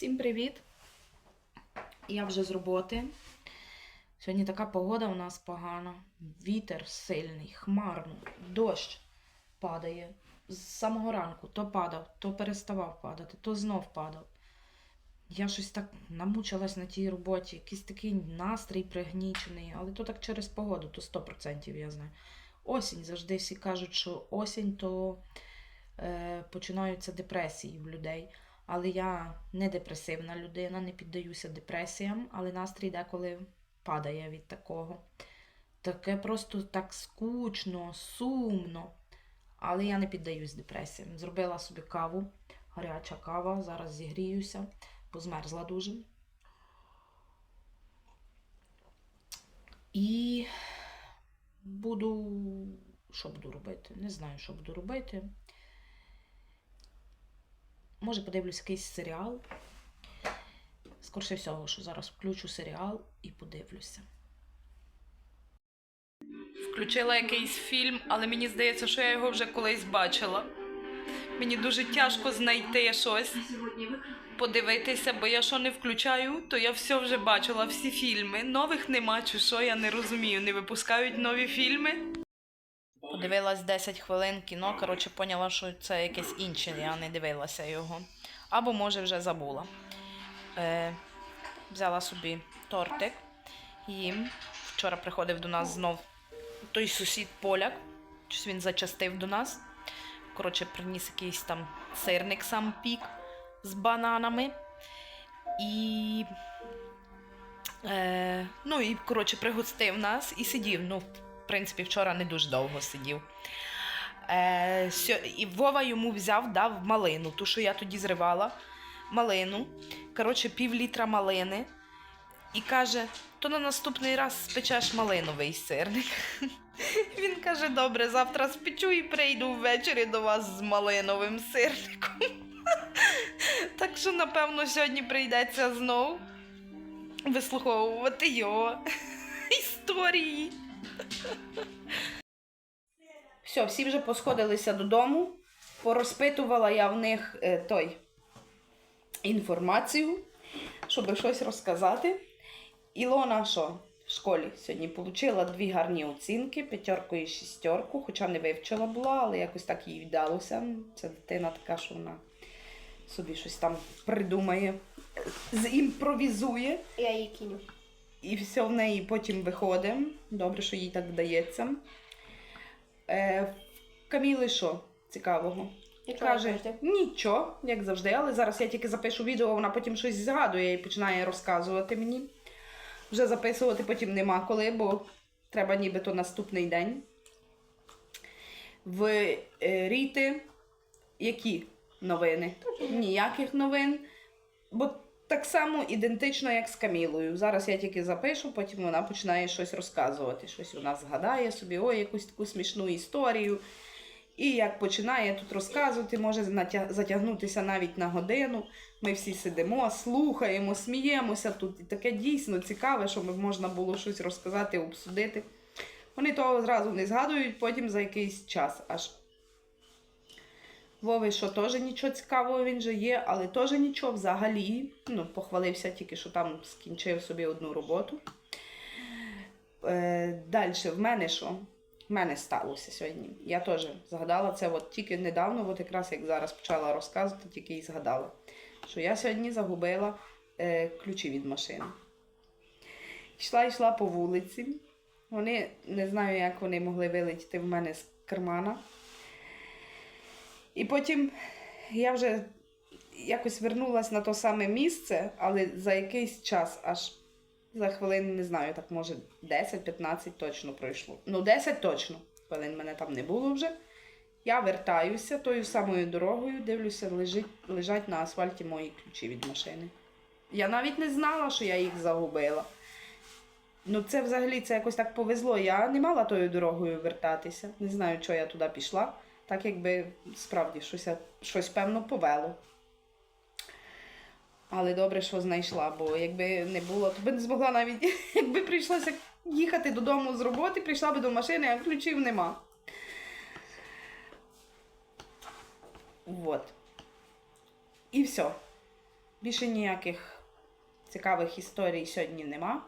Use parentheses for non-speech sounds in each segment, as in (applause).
Всім привіт! Я вже з роботи. Сьогодні така погода у нас погана. Вітер сильний, хмарно, дощ падає. З самого ранку то падав, то переставав падати, то знов падав. Я щось так намучилась на тій роботі, якийсь такий настрій пригнічений, але то так через погоду, то 100% я знаю. Осінь завжди всі кажуть, що осінь то е, починаються депресії в людей. Але я не депресивна людина, не піддаюся депресіям, але настрій деколи падає від такого. Таке просто так скучно, сумно. Але я не піддаюсь депресіям. Зробила собі каву, гаряча кава, зараз зігріюся, бо змерзла дуже. І буду. Що буду робити? Не знаю, що буду робити. Може, подивлюсь якийсь серіал. Скорше всього, що зараз включу серіал і подивлюся. Включила якийсь фільм, але мені здається, що я його вже колись бачила. Мені дуже тяжко знайти щось, подивитися, бо я що не включаю, то я все вже бачила, всі фільми. Нових нема, чи що, я не розумію. Не випускають нові фільми. Подивилась 10 хвилин кіно, коротше, поняла, що це якесь інше, я не дивилася його. Або, може, вже забула. Е, взяла собі тортик. Їм. Вчора приходив до нас знов той сусід поляк. Щось він зачастив до нас. Коротше, приніс якийсь там сирник сам пік з бананами. І. Е, ну і, коротше, пригостив нас і сидів. Ну, принципі, вчора не дуже довго сидів. Е, і Вова йому взяв, дав малину, ту, що я тоді зривала. Малину. Коротше, пів літра малини. І каже: то на наступний раз спечеш малиновий сирник. (laughs) Він каже: добре, завтра спечу і прийду ввечері до вас з малиновим сирником. (laughs) Так що, напевно, сьогодні прийдеться знов вислуховувати його (laughs) історії. Все, всі вже посходилися додому. Порозпитувала я в них е, той інформацію, щоб щось розказати. Ілона що в школі сьогодні отримала дві гарні оцінки, п'ятерку і шістерку, хоча не вивчила була, але якось так їй вдалося. Це дитина така, що вона собі щось там придумає, зімпровізує. Я її киню. І все в неї потім виходить. Добре, що їй так вдається. Е, Каміли що цікавого? Як Каже, нічого, як завжди, але зараз я тільки запишу відео, вона потім щось згадує і починає розказувати мені. Вже записувати потім нема коли, бо треба нібито наступний день. В е, Ріти які новини? Ніяких новин. Бо так само ідентично, як з Камілою. Зараз я тільки запишу, потім вона починає щось розказувати. Щось вона згадає собі, ой, якусь таку смішну історію. І як починає тут розказувати, може затягнутися навіть на годину. Ми всі сидимо, слухаємо, сміємося тут. І таке дійсно цікаве, щоб можна було щось розказати, обсудити. Вони того зразу не згадують, потім за якийсь час аж. Вови, що теж нічого цікавого він же є, але теж нічого взагалі. Ну, похвалився тільки, що там скінчив собі одну роботу. Е, Далі, в мене що? В мене сталося сьогодні. Я теж згадала це от тільки недавно, от якраз як зараз почала розказувати, тільки і згадала, що я сьогодні загубила е, ключі від машини. Йшла, йшла по вулиці. Вони не знаю, як вони могли вилетіти в мене з кармана. І потім я вже якось вернулася на то саме місце, але за якийсь час, аж за хвилин, не знаю, так може 10-15 точно пройшло. Ну, 10 точно. Хвилин мене там не було вже. Я вертаюся тою самою дорогою, дивлюся, лежить, лежать на асфальті мої ключі від машини. Я навіть не знала, що я їх загубила. Ну, це взагалі це якось так повезло. Я не мала тою дорогою вертатися. Не знаю, чого я туди пішла. Так якби справді щось, щось певно повело. Але добре, що знайшла, бо якби не було, то би не змогла навіть, (laughs) якби прийшлося їхати додому з роботи, прийшла би до машини, а ключів нема. Вот. І все. Більше ніяких цікавих історій сьогодні нема.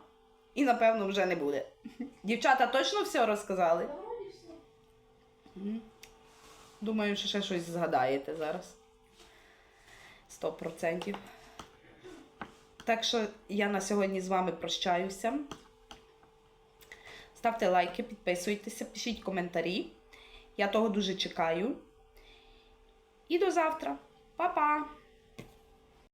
І, напевно, вже не буде. (laughs) Дівчата точно все розказали? Мгм. Думаю, що ще щось згадаєте зараз. Сто процентів. Так що я на сьогодні з вами прощаюся. Ставте лайки, підписуйтеся, пишіть коментарі. Я того дуже чекаю. І до завтра. Па-па!